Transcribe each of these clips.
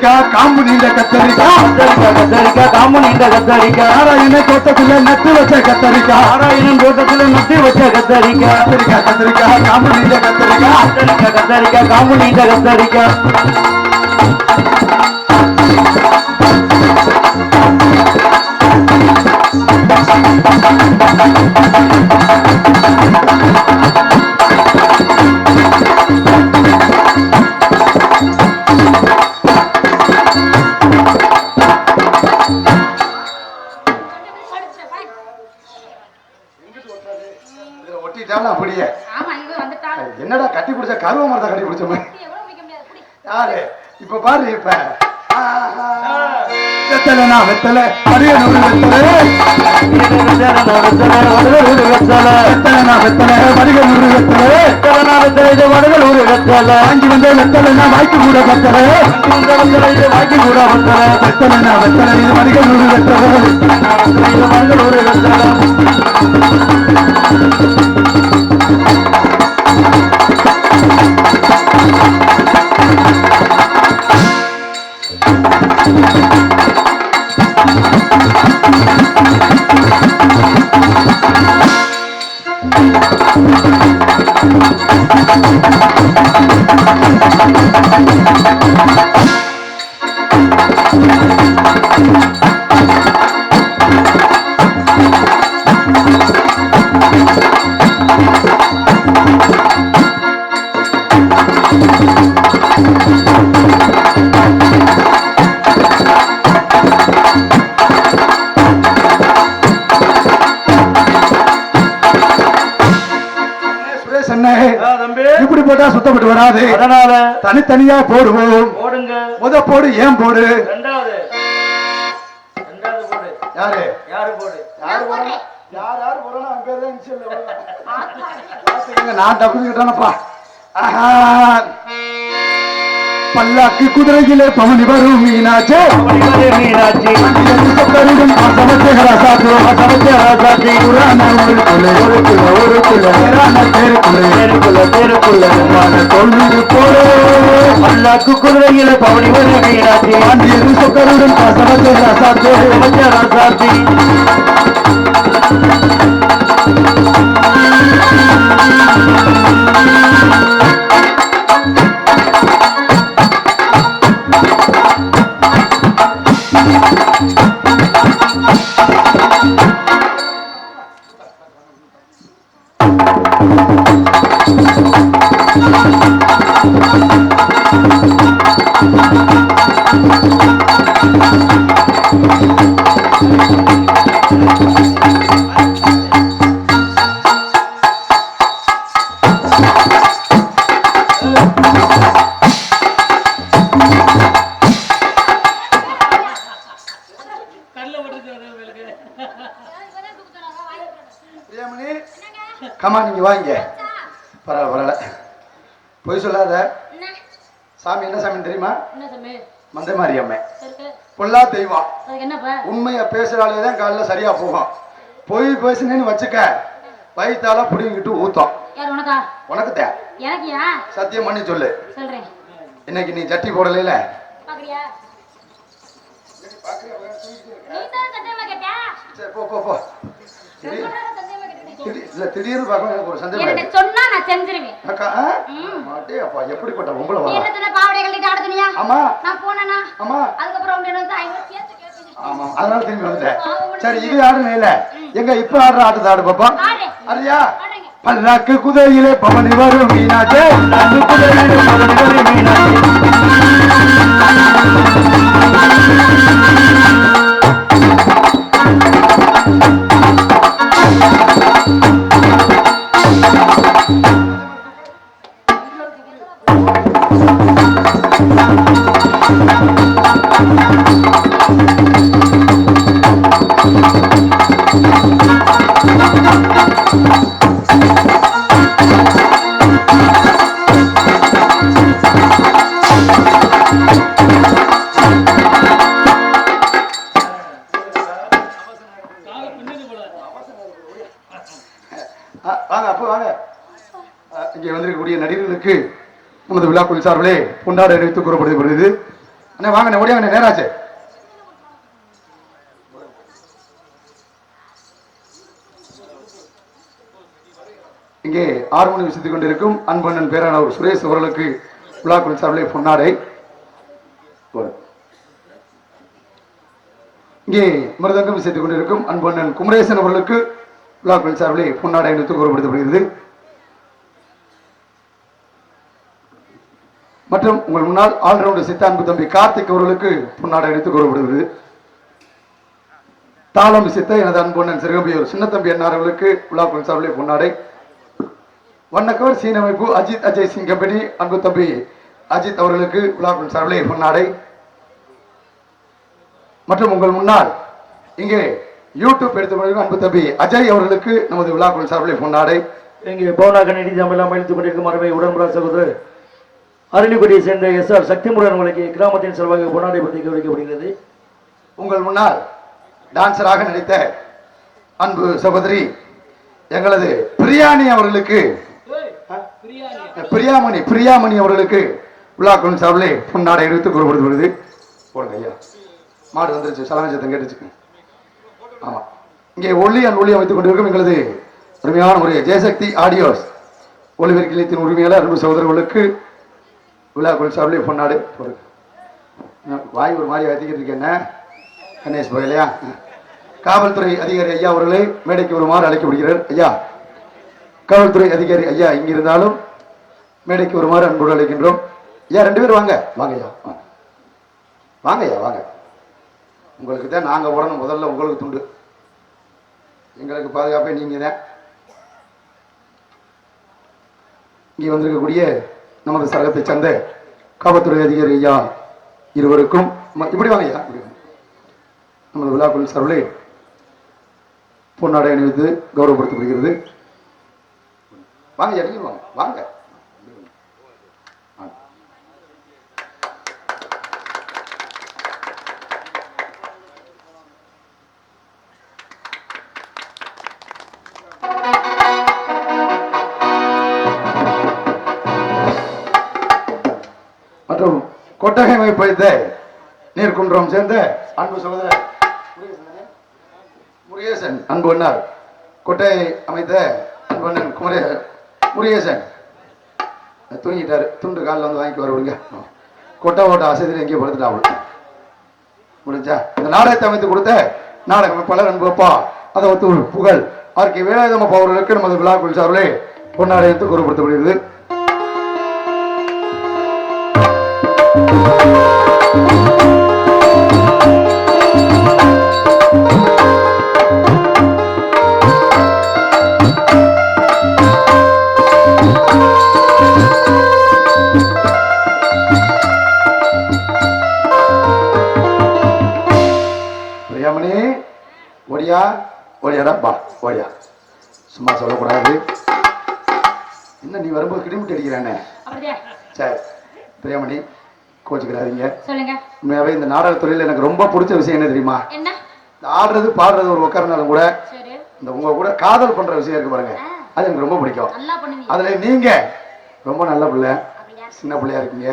காம்பு நீண்ட கத்தரிக்காய் கத்தரிக்காய் காம்பு நீண்ட கத்தரிக்காய் நாராயண தோட்டத்துல நட்டு வச்ச கத்தரிக்காய் நாராயணன் தோட்டத்தில் நட்டி வச்ச கத்தரிக்காய் கத்தரிக்காய் கத்தரிக்காய் காம்பு நீண்ட கத்தரிக்காய் கத்தரிக்காய் கத்தரிக்காய் காம்பு நீண்ட கத்தரிக்காய் இப்ப பாரு இப்ப. வெத்தலை நான் வெத்தலை அரியனூர் வெத்தலை. வெத்தலை நான் வெத்தலை வடிகனூர் வெத்தலை. வாங்கி வந்த வெத்தலை நான் வாய்க்கு கூட வெத்தலை வெத்தலை நான் வெத்தலை இது வடிகனூர் வெத்தலை. சுரேஷ் வராது. அதனால தனித்தனியா போடுவோம். போடுங்க. முத போடு ஏன் போடு? ரெண்டாவது. ரெண்டாவது போடு. யாரு? யாரு போடு? யாரு போறா யார் யார் போறா அவன் பேர் தான் நான் தப்புக்கிட்டானப்பா பல்லாக்கு குதிரையிலே பவனி வரும் மணிமலை மீனாட்சி. சொக்கருடன் சமச்சே ராசாத்து சமைச்ச ராசாத்தி புராண மான தொழுது போலே பல்லாக்கு குதிரையில பவனி வரும் மீனாட்சி. பாண்டியரு சொக்கருடன் சமைச்ச ராசாத்தி சாமி என்ன சாமி தெரியுமா? மந்தை மாரியம்மை இருக்கு. பொல்லா தெய்வம்? உண்மையை பேசுறாலே தான் காலைல சரியா போகும் பொய் பேசுனேன்னு வச்சுக்க வயிற்றால புடிங்கிட்டு ஊத்தம் உனக்கா? தே? சத்தியம் பண்ணி சொல்லு. இன்னைக்கு நீ கேட்டியா? சரி போ போ போ இல்ல திடீர்னு பார்க்க எனக்கு ஒரு சந்தேகம் என்கிட்ட இருக்கு. சொன்னா நான் செஞ்சிருவேன். அக்கா ஆ? ம். மாட்டே அப்பா எப்படிப்பட்ட பொம்பளை நீ வர என்ன சொன்ன, பாவாடை கழட்டிட்டு ஆட சொன்னியா? ஆமா நான் போனேனா? ஆமா அதுக்கப்புறம் உன்னை வந்து ஐநூறு சேர்த்து கேட்பீங்க. ஆமா அதனால திரும்பி வந்துட்டேன் சரி இது ஆடுன இல்ல எங்க இப்ப ஆடுற ஆட்டத்தை ஆடு பாப்பா ஆடுங்க. பல்லாக்கு குதிரையிலே பவனி வரும் மீனாச்சே பல்லாக்கு குதிரையில பவனி வரும் மீனாட்சி ஆ, இங்கே வந்திருக்கக்கூடிய நடிகர்களுக்கு நமது விழாக்குழு சார்பிலே கொண்டாட அறிவித்து கூறப்படுகிறது. அண்ணே வாங்கண்ணே ஓடியாங்கண்ணே நேராச்சு இங்கே ஆறு மணி விசித்துக் கொண்டிருக்கும் அன்பண்ணன் பேரானவர் சுரேஷ் அவர்களுக்கு விழா விழாக்குள் சார்பிலே பொன்னாடை இங்கே மிருதங்கம் விசித்துக் கொண்டிருக்கும் அன்பண்ணன் குமரேசன் அவர்களுக்கு விழா விழாக்குள் சார்பிலே பொன்னாடை அணிவித்து கூறப்படுத்தப்படுகிறது மற்றும் உங்கள் முன்னால் ஆல்ரவுண்டர் சித்தான்பு தம்பி கார்த்திக் அவர்களுக்கு பொன்னாடை அணிவித்து கூறப்படுகிறது. தாளம் சித்த எனது அன்புண்ணன் சிறுகம்பியூர் சின்னத்தம்பி அண்ணார் அவர்களுக்கு விழாக்குள் சார்பிலே பொன்னாடை. வண்ணக்கவர் சீனமைப்பு அஜித் அஜய் சிங் கம்பெனி அன்பு தம்பி அஜித் அவர்களுக்கு விழாக்குள் சார்பிலே பொன்னாடை. மற்றும் உங்கள் முன்னால் இங்கே யூடியூப் எடுத்து அன்பு தம்பி அஜய் அவர்களுக்கு நமது விழாக்குள் சார்பிலே பொன்னாடை. இங்கே பவுனா கண்ணடி தமிழ் அழைத்துக் கொண்டிருக்கும் அருமை உடன்படா சகோதரர் அரளிக்குடியை சேர்ந்த எஸ் ஆர் சக்திமுடன் உங்களுக்கு கிராமத்தின் செல்வாக பொன்னாடை பற்றி கவனிக்கப்படுகிறது உங்கள் முன்னால் டான்சராக நடித்த அன்பு சகோதரி எங்களது பிரியாணி அவர்களுக்கு பிரியாமணி பிரியாமணி அவர்களுக்கு விழாக்குள் சார்பிலே பொன்னாடை எடுத்து கூறப்படுகிறது. போடுங்க ஐயா. மாடு வந்துருச்சு சலனச்சத்தம் கேட்டுச்சு ஆமா. இங்கே ஒளி அண்ட் ஒளி அமைத்துக் கொண்டிருக்கும் எங்களது அருமையான ஒரு ஜெயசக்தி ஆடியோஸ். ஒளிபெருக்கி நிலையத்தின் உரிமையாளர் அன்பு சகோதரர்களுக்கு விழாக்குள் சார்பிலே பொன்னாடு போடுங்க வாய் ஒரு மாதிரி அதிகரிட்டு இருக்கேன் கணேஷ் போகலையா காவல்துறை அதிகாரி ஐயா அவர்களை மேடைக்கு வருமாறு அழைக்கப்படுகிறார் ஐயா காவல்துறை அதிகாரி ஐயா இங்கிருந்தாலும் மேடைக்கு வருமாறு அன்போடு அழைக்கின்றோம். ஐயா ரெண்டு பேரும் வாங்க. வாங்க ஐயா வாங்க. வாங்க ஐயா வாங்க. உங்களுக்கு தான் நாங்கள் உடனே முதல்ல உங்களுக்கு துண்டு. எங்களுக்கு பாதுகாப்பே நீங்கள் தான். இங்கே வந்திருக்கக்கூடிய நமது சரகத்தை சேர்ந்த காவல்துறை அதிகாரி ஐயா இருவருக்கும் இப்படி வாங்க ஐயா இப்படி நமது விழாக்குள் சார்பிலே பொன்னாடை அணிவித்து கௌரவப்படுத்தப்படுகிறது. வாங்க ஐயா நீங்க வாங்க. வாங்க. மற்றும் கொட்டகை வைப்பைத்த நீர்குன்றம் சேர்ந்த அன்பு சகோதரர் முருகேசன் அன்பு அண்ணார் கொட்டை அமைத்த அன்பு அண்ணன் குமரே முருகேசன். தூங்கிட்டாரு. துண்டு காலில் வந்து வாங்கி வர விடுங்க. கொட்டை ஓட்ட அசதியில் எங்கேயோ படுத்துட்டாங்க முடிஞ்சா? இந்த நாடகத்தை அமைத்து கொடுத்த நாடக அமைப்பாளர் அன்புப்பா அதை ஒத்து புகழ். ஆர்கே வேலாயுதம் அவர்களுக்கு நமது விழா சார்பிலே பொன்னாடயத்துக்கு எடுத்து ஓடியாடா பா ஓடியா சும்மா சொல்லக்கூடாது. என்ன நீ வரும்போது கிடிமிட்டு அடிக்கிறானே? சரி பிரியாமணி கோச்சுக்கிறாதீங்க. சொல்லுங்க. உண்மையாவே இந்த நாடகத்துறையில் எனக்கு ரொம்ப பிடிச்ச விஷயம் என்ன தெரியுமா? ஆடுறது பாடுறது ஒரு உட்காரனாலும் கூட இந்த உங்க கூட காதல் பண்ற விஷயம் இருக்கு பாருங்க. அது எனக்கு ரொம்ப பிடிக்கும். அதுல நீங்க ரொம்ப நல்ல பிள்ளை. சின்ன பிள்ளையா இருக்கீங்க.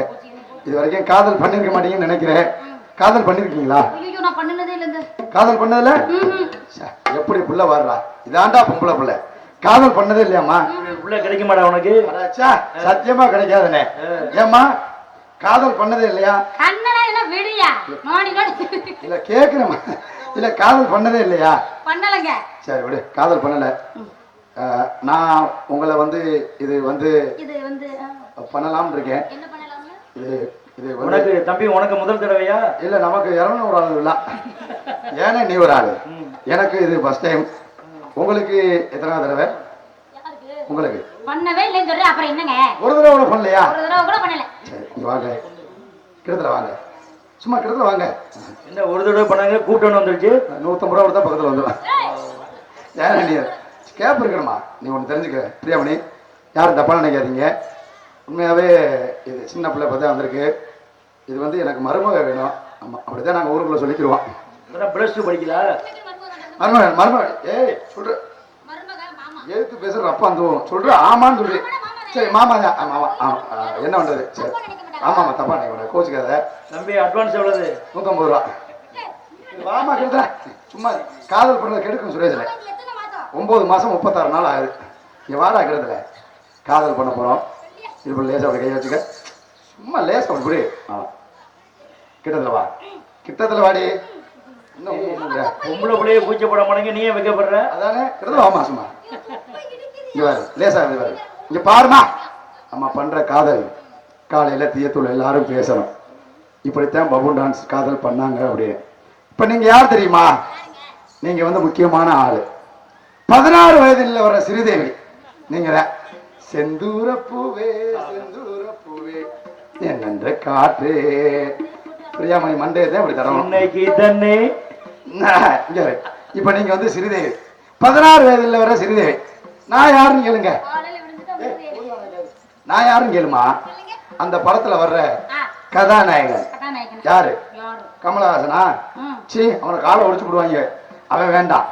இது வரைக்கும் காதல் பண்ணிருக்க மாட்டீங்கன்னு நினைக்கிறேன். காதல் பண்ணிருக்கீங்களா? காதல் பண்ணதுல எப்படி புள்ள வர்றா இதாண்டா பொம்பளை புள்ள. காதல் பண்ணதே இல்லையாம்மா? உள்ள கிடைக்க மாட்டா உனக்கு சத்தியமா கிடைக்காதுனே. ஏம்மா காதல் பண்ணதே இல்லையா? இல்ல கேக்குறேம்மா. இல்ல காதல் பண்ணதே இல்லையா? பண்ணலங்க. சரி விடு காதல் பண்ணல. நான் உங்களை வந்து இது வந்து இது வந்து அஹ், பண்ணலாம்னு இருக்கேன். இது உனக்கு தம்பி உனக்கு முதல் தடவையா? இல்ல நமக்கு இரநூறு ஆள் இல்ல. ஏன்னா நீ ஒரு ஆளு. எனக்கு இது ஃபர்ஸ்ட் டைம் உங்களுக்கு எத்தனை தடவை? யாருக்கு? உங்களுக்கு. பண்ணவே இல்லைன்னு சொல்லி அப்புறம் என்னங்க? ஒரு தடவை கூட பண்ணலையா? ஒரு தடவை கூட பண்ணல. சரி வாங்க. கிட்டத்துல வாங்க. சும்மா கிட்டத்துல வாங்க. என்ன ஒரு தடவை பண்ணாங்க? கூப்பிட்டு வந்துருச்சு? நூத்தம்பது ரூபா தான் பக்கத்துல வந்துடும் ஏன்னா நீ கேப் இருக்கணுமா? நீ ஒன்று தெரிஞ்சுக்க. பிரியாமணி யாரும் தப்பா நினைக்காதீங்க. உண்மையாவே இது சின்ன பிள்ளை பார்த்தா வந்திருக்கு. இது வந்து எனக்கு மருமக வேணும். ஆமா அப்படிதான் நாங்க ஊருக்குள்ள சொல்லிக்கிறோம் பிளஸ் டூ படிக்கிறா மருமக மருமக ஏய் மாமா எதுக்கு பேசுற? அப்பா அந்த சொல்ற ஆமான்னு சொல்லி. சரி மாமா தான். ஆமா ஆமா ஆமா ஆ, என்ன பண்றது? சரி. ஆமா ஆமா தப்பா நினைக்க கோச்சுக்காத. தம்பி அட்வான்ஸ் எவ்வளவு? நூத்தம்பது ரூபா. வாமா கெடுத்த சும்மா காதல் பண்றத கெடுக்கும் சுரேஷ்ல. ஒன்பது மாசம் முப்பத்தாறு நாள் ஆகுது. இங்க வாடா கிடத்துல காதல் பண்ண போறோம். இப்படி லேசா அப்படி கையை வச்சுக்க. சும்மா லேசா அப்படி இப்படி ஆமா கிட்டத்துல வா. கிட்டத்துல வாடி. பொம்பளை பிள்ளைய கூச்சப்பட மாட்டேங்க. நீயே வைக்கப்படுற? அதானே. கிட்டத்துல வாமா சும்மா. இங்க பாரு லேசா இங்க பாரு. இங்க பாருமா நம்ம பண்ற காதல். காலையில தீயத்தூள் எல்லாரும் பேசணும். இப்படித்தான் பபுன் டான்ஸ் காதல் பண்ணாங்க அப்படின்னு இப்ப நீங்க யார் தெரியுமா? நீங்க வந்து முக்கியமான ஆளு. பதினாறு வயதில் வர சிறுதேவி. நீங்க தான். செந்தூர பூவே செந்தூர பூவே என்னென்ற காற்று. பிரியாமணி மண்டே தான் இப்படி தரணும். இன்னைக்கு தண்ணே. இப்ப நீங்க வந்து சிறுதேவி. பதினாறு வயதில் வர சிறுதேவி. நான் யாருன்னு கேளுங்க. நான் யாருன்னு கேளுமா? அந்த படத்துல வர்ற கதாநாயகன். கதாநாயகன்? யாரு? கமலஹாசனா? சீ அவனை காலை ஒடிச்சு விடுவாங்க. அவன் வேண்டாம்.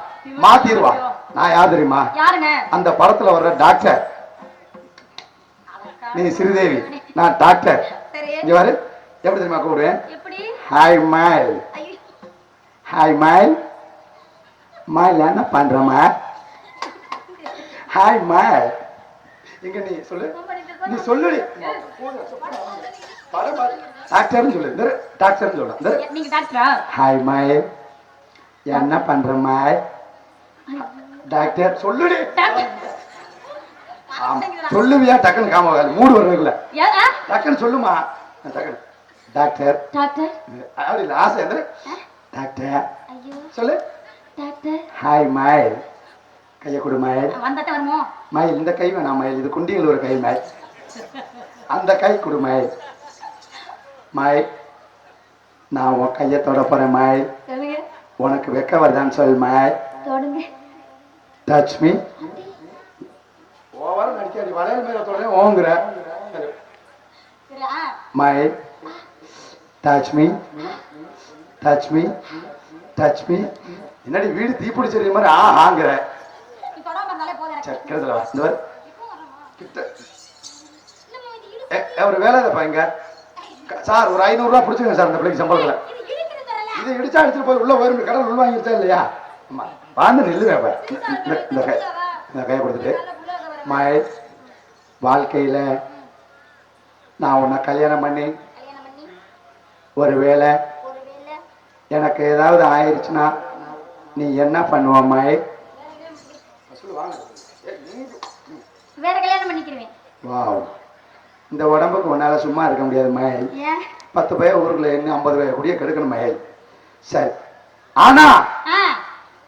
மாத்திருவான் நான் யார் தெரியுமா? அந்த படத்துல வர்ற டாக்டர். நீ சிறுதேவி நான் டாக்டர் இங்க பாரு. எப்படி தெரியுமா கூப்பிடுவேன்? ஹாய் ஐயோ. ஹாய் மைல் மைல் என்ன பண்றமா ஹாய் மைல் இங்க நீ சொல்லு. நீ சொல்லுடி. டாக்டர்னு சொல்லு. டாக்டர்னு சொல்லு ஹாய் மைல் என்ன பண்ற மைல் டாக்டர் சொல்லுடி. சொல்லுவியா டக்குன்னு காம மூடு ஆ? டக்குன்னு சொல்லுமா. டக்குன்னு. டாக்டர். டாக்டர்? அப்படி இல்லை ஆசை எந்த டாக்டர். சொல்லு. டாக்டர்? ஹாய் மயில் கையை கொடு மயில் மயில் இந்த கை வேணாம் மயில் இது குண்டிகள் ஒரு கை மயில் அந்த கை கொடு மயில் மயில் நான் உன் கையை தொட போறேன் மயில் உனக்கு வெக்க வருதான்னு சொல் மயில் தொடுங்க. டச் மீ சரி வளையல் மேல தொடரே ஓங்குற. My touch me touch me touch me என்னடி வீடு தீப்பிடிச்சது மாதிரி ஆ ஆங்குற நீ வா இந்த கிட்ட. ஒரு வேலை இல்லைப்பா இங்க. சார் ஒரு ஐநூறுரூவா பிடிச்சிருங்க சார் இந்த பிள்ளைக்கு சம்பளத்தில். இதை இடிச்சா எடுத்துட்டு போய் உள்ள போயிரும் கடல் உள் வாங்கிருச்சா இல்லையா? ஆமா. வாழ்ந்து நில்லுவேன் இந்த இந்த கை இந்த கையை கொடுத்துட்டு. மாய் வாழ்க்கையில நான் உன்னை கல்யாணம் பண்ணி ஒருவேளை எனக்கு ஏதாவது ஆயிடுச்சுன்னா நீ என்ன பண்ணுவ மாய் வேற கல்யாணம் பண்ணிக்கிருவேன். வாவ். இந்த உடம்புக்கு உன்னால சும்மா இருக்க முடியாது மயில் பத்து பைய ஊருக்குள்ள என்ன ஐம்பது பைய கூடிய கெடுக்கணும் மயில் சரி. ஆனா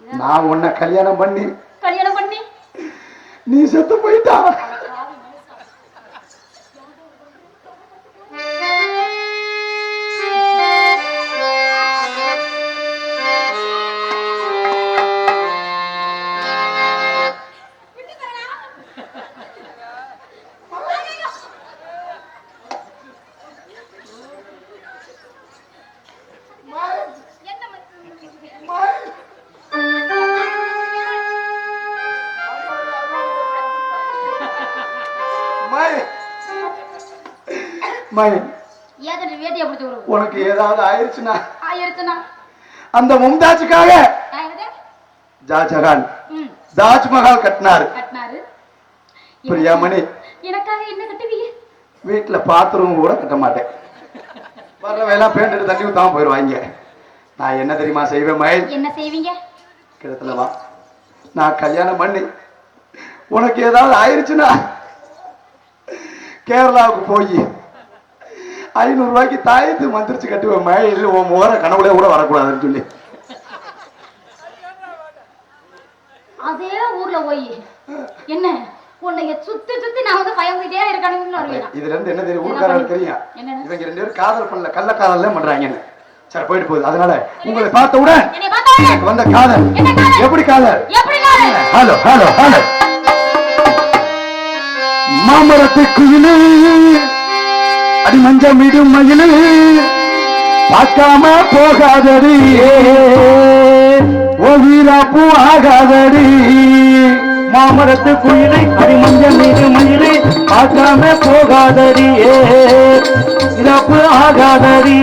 நான் உன்னை கல்யாணம் பண்ணி கல்யாணம் பண்ணி. நீ செத்து போயிட்டா? உனக்கு ஏதாவது ஆயிடுச்சுன்னா ஆயிருச்சுனா அந்த மும்தாஜுக்காக ஜாஜகான் தாஜ்மஹால் கட்டினாரு. பிரியாமணி எனக்காக என்ன கட்டுவீங்க? வீட்டுல பாத்ரூம் கூட கட்ட மாட்டேன். வர்ற வேலை பேண்ட் எடுத்து தண்ணி ஊத்தாம போயிடுவாங்க. நான் என்ன தெரியுமா செய்வேன் மயில் என்ன செய்வீங்க? கிடத்துல வா. நான் கல்யாணம் பண்ணி உனக்கு ஏதாவது ஆயிடுச்சுன்னா கேரளாவுக்கு போய் ஐநூறு ரூபாய்க்கு தாயத்து மந்திரிச்சு கட்டுவேன் மயில் உன் முகர கனவுல கூட வரக்கூடாதுன்னு சொல்லி. அதே ஊர்ல போய் என்ன? உன்னைய சுத்தி சுத்தி நான் வந்து பயந்துட்டே இருக்கணும்னு வருவேன் இதுல இருந்து என்ன தெரியும்? ஊர்க்காரர்களுக்கு தெரியும்? இவங்க ரெண்டு பேரும் காதல் பண்ணல கள்ளக்காதல் தான் பண்றாங்கன்னு சரி போயிட்டு போகுது. அதனால உங்களை பார்த்தவுடன் வந்த காதல். காதல்? எப்படி காதல்? காதல்? Hello hello hello. மாமரத்து அடி அடி மஞ்சமிடும் மயிலு பார்க்காம போகாதடி. ஓ வீரா ஆகாதடி. மாமரத்து குயிலை அடி மஞ்சள் மீது மயிலை பார்க்காம போகாதடி. இறப்பு ஆகாதடி.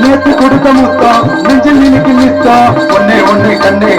நேற்று கொடுத்த முத்தம் நெஞ்சில் நினைக்கு நித்தம். ஒன்னே ஒன்னே கண்ணே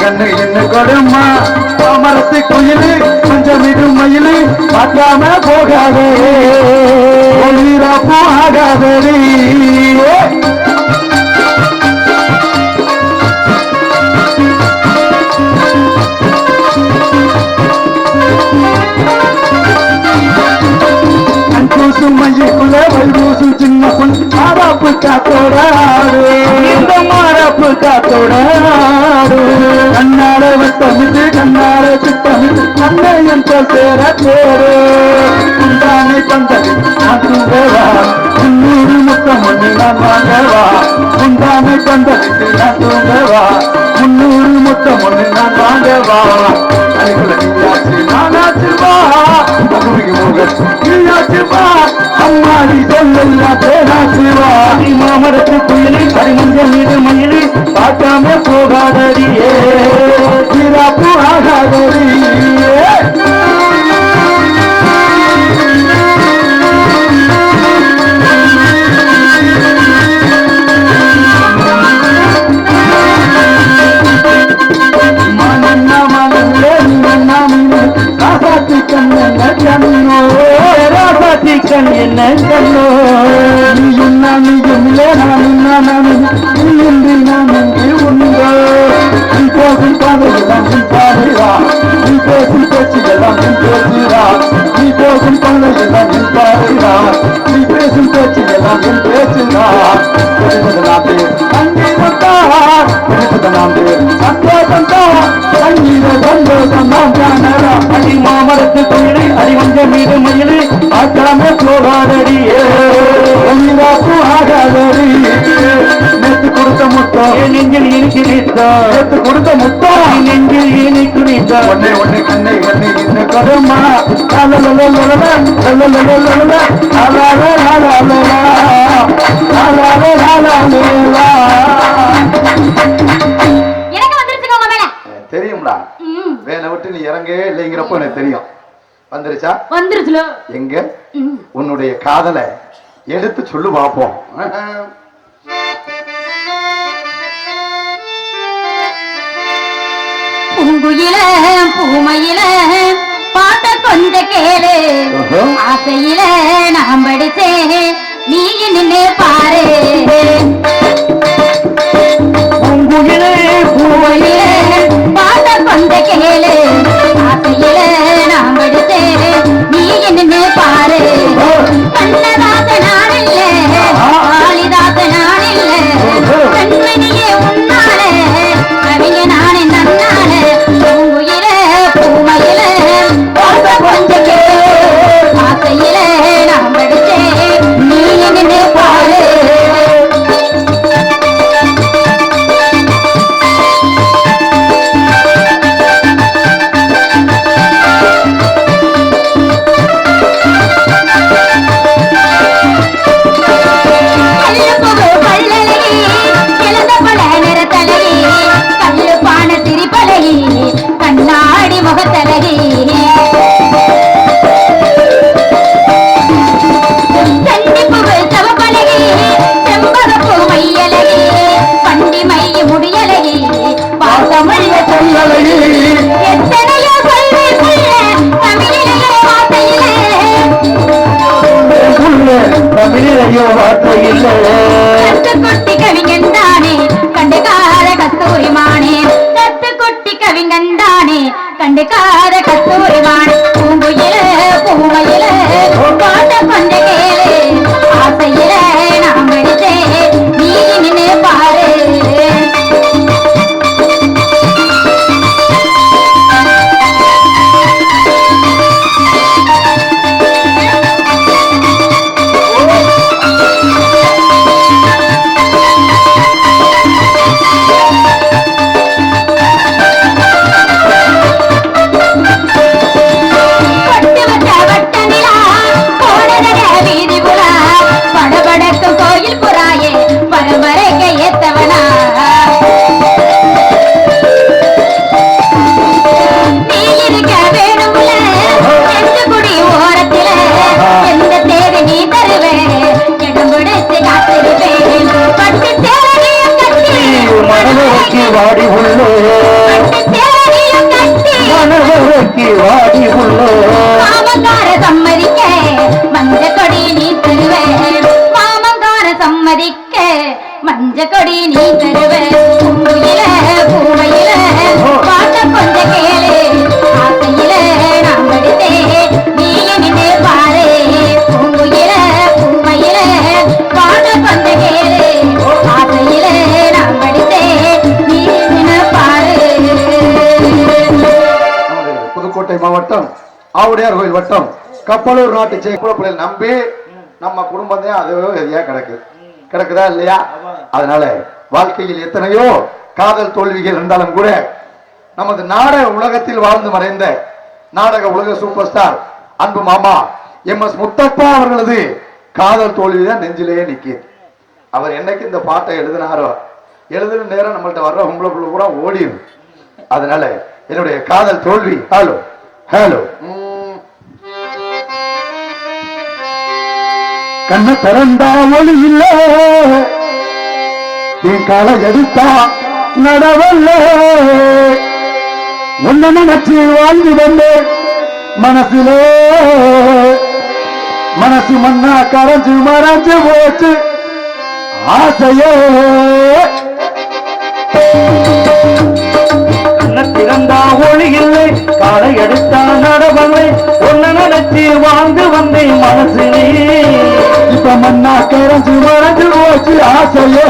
முன்னூறு முத்தம் ஒன்று நான் வாங்கவா. அதுக்குள்ள நீயாச்சு நானாச்சு வா. பகுதிக்கு முகன் நீயாச்சு வா. அம்மாடி சொல்லா பேராச்சு மாமரத்து குயிலை அடி மீது பார்க்காம இன்றி உண்டோ நீ போகும் பாதையெல்லாம் உன் பாதையா நீ பேசும் பேச்சுகளாம் உன் பேசுகிறா நீ போகும் பாதையெல்லாம் உன் பாதையா நீ பேசும் பேச்சுகளாம் உன் பேசுகிறா நாட்டே சங்கீதம் தான் நாட்டே சந்தோஷம் தான் சங்கீத சந்தோஷம் தான் அடி மாமரத்து தொழில் ஆகாதடி கொடுத்த முத்தம் என் நெஞ்சில் இனிக்கு நித்தா நேற்று கொடுத்த முத்தம் என் நெஞ்சில் இனிக்கு நித்தா ஒன்னே ஒண்ணு கண்ணை கண்ணை என்ன கருமா எனக்கு வந்துருச்சுங்க உங்க மேல தெரியும்டா வேலை விட்டு நீ இறங்கவே இல்லைங்கிறப்ப எனக்கு தெரியும் வந்துருச்சா வந்துருச்சுல எங்க. உன்னுடைய காதலை எடுத்து சொல்லு பார்ப்போம் பூங்குயில பூமையில பாட்ட கொஞ்ச கேளு. ஆசையில நான் படிச்சேன் நீ நின்னு பாரு. பூங்குயிலே பூமையில. కార కస్తూరి வட்டம் ஆவுடையார் கோயில் வட்டம் கப்பலூர் நாட்டு செய் நம்பி நம்ம குடும்பம் அதுவே எதையா கிடக்கு. கிடக்குதா இல்லையா? அதனால வாழ்க்கையில் எத்தனையோ காதல் தோல்விகள் இருந்தாலும் கூட நமது நாடக உலகத்தில் வாழ்ந்து மறைந்த நாடக உலக சூப்பர் ஸ்டார் அன்பு மாமா எம் எஸ் முத்தப்பா அவர்களது காதல் தோல்விதான் நெஞ்சிலேயே நிக்குது. அவர் என்னைக்கு இந்த பாட்டை எழுதினாரோ எழுதுன நேரம் நம்மள்ட்ட வர்ற உங்களை கூட ஓடிடும் அதனால என்னுடைய காதல் தோல்வி ஹலோ. ஹலோ கண்ண திறந்தா ஒளி இல்ல. என் காலை எடுத்தா நடவல்ல. உன்ன நினைச்சு வாழ்ந்து வந்தே மனசிலே. மனசு மண்ணா கரைஞ்சு மறைஞ்சு போச்சு. ஆசையே. கண்ண திறந்தா ஒளி இல்லை. காலை எடுத்தா நடவலை ஒன்ன நினைச்சு வாழ்ந்து வந்தேன் நீ இப்ப மண்ணா கரைஞ்சு மறந்து போச்சு ஆசையே.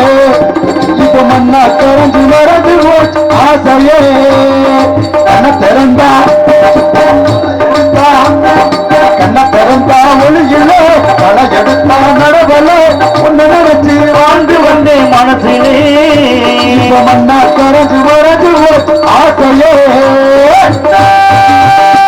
இப்ப மண்ணா கரைஞ்சு மறந்து போச்சு ஆசையே. கண்ண திறந்தா கண்ண திறந்தா ஒளியிலே பல எடுத்தா நடவல உன்னை நினைச்சு வாழ்ந்து வந்தேன் மனசிலே இப்ப மண்ணா கரைஞ்சு மறந்து போச்சு ஆசையே. காதல்